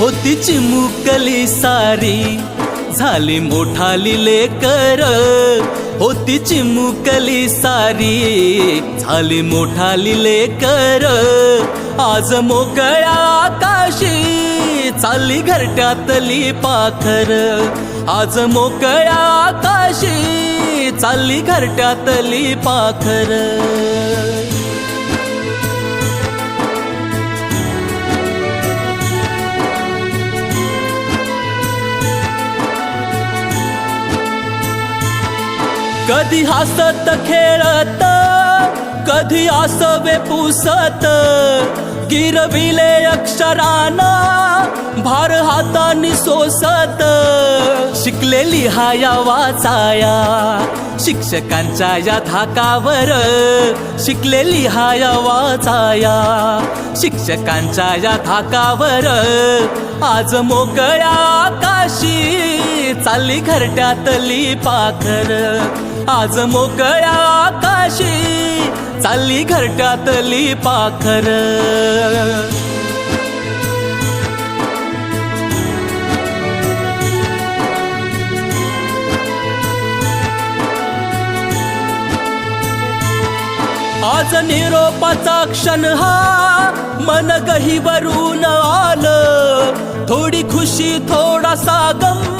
होती चिमुकली सारी झाली मोठाली लेकर. होती चिमुकली सारी झाली मोठाली लेकर. आज मोकळ्या आकाशी चालली घरट्यातली पाखर. आज मोकळ्या आकाशी चालली घरट्यातली पाखर. कधी हसत खेळत कधी आसवे पुसत गिरविले अक्षराना भार हातानी सोसत. शिकलेली हाया वाचाया शिक्षकांच्या या धाकावर शिकलेली हाया वाचाया शिक्षकांच्या या धाकावर आज मोकळ्या आकाशी चालली घरट्यातली पाखर आज मोकळ्या आकाशी चालली घरट्यातली पाखर आज निरोपाचा क्षण हा मन गहीवरून आलं. थोडी खुशी थोडासा गम